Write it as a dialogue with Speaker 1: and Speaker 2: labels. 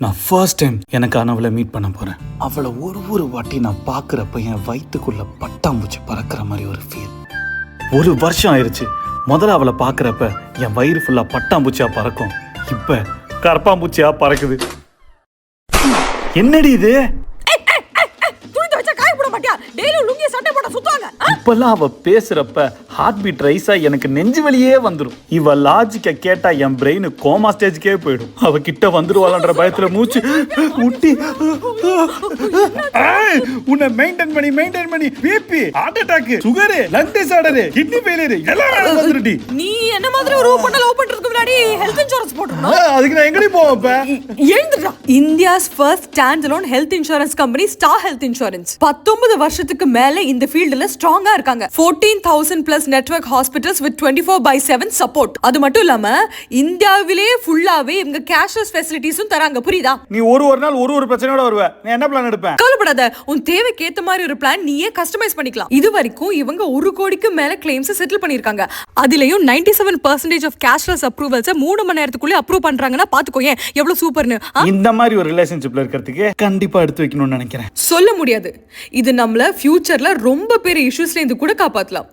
Speaker 1: நான் first time எனக்கான அவளை மீட் பண்ண போகிறேன் அவளை ஒரு ஒரு வாட்டி நான் பார்க்குறப்ப என் வயிற்றுக்குள்ள பட்டாம்பூச்சி பறக்கிற மாதிரி ஒரு ஃபீல் ஒரு வருஷம் ஆயிடுச்சு முதல்ல அவளை பார்க்குறப்ப என் வயிறு ஃபுல்லாக பட்டாம்பூச்சியாக பறக்கும். இப்போ கரப்பாம்பூச்சியாக பறக்குது. என்னடி இது?
Speaker 2: சுத்துவாங்க
Speaker 1: இப்பெல்லாம் அவ பேசுறப்ப ஹார்ட் பீட் ரைஸா எனக்கு நெஞ்சு வலியே வந்துடும் இவ லாஜிக்கை கேட்டா என் பிரெயின் கோமா ஸ்டேஜ்க்கே போயிடும். அவ கிட்ட வந்துருவாளன்ற பயத்துல மூச்சு. முட்டி உன்னை மெயின்டைன் பண்ணி மெயின்டைன் பண்ணி BP heart attack sugar lung disorder kidney failure எல்லாம் வேலை வந்துருடி
Speaker 2: நீ என்ன மாதிரி ஒரு ஓப்பன் லவ்
Speaker 1: அதுக்கு நான் எங்கடி போவேன் இப்ப
Speaker 2: எழுந்துடா India's first stand alone health insurance company Star Health Insurance பத்தொன்பது வருஷத்துக்கு மேல இந்த ஃபீல்டுல ஸ்ட்ராங்கா இருக்காங்க. Fourteen thousand plus network hospitals with twenty four by seven support அது மட்டும் இல்லாம இந்தியாவிலேயே ஃபுல்லாவே இவங்க கேஷ்லெஸ் ஃபெசிலிட்டிஸும் தராங்க. புரியுதா?
Speaker 1: நீ ஒரு ஒரு நாள் ஒரு ஒரு பிரச்சனையோட வருவ. நான் என்ன பிளான் எடுப்பேன்?
Speaker 2: கவலைப்படாத. உன் தேவைக்கு ஏத்த மாதிரி ஒரு பிளான் நீயே கஸ்டமைஸ் பண்ணிக்கலாம். இது வரைக்கும் இவங்க ஒரு கோடிக்கு மேல கிளைம்ஸ் செட்டில் பண்ணிருக்காங்க அதுலயும் 97% seven percentage of cashless approvals மூணு மணி நேரத்துக்குள்ளே அப்ரூவ் பண்றாங்கன்னா பாத்துக்கோ ஏன்? எவ்வளவு சூப்பர்னு?
Speaker 1: இந்த மாதிரி ஒரு ரிலேஷன்ஷிப்ல இருக்கிறதுக்கு கண்டிப்பா எடுத்து வைக்கணும்னு நினைக்கிறேன்.
Speaker 2: சொல்ல முடியாது. இது நம்மள ஃபியூச்சர்ல ரொம்ப பெரிய இஷ்யூஸ்ல இருந்து கூட காப்பாத்தலாம்.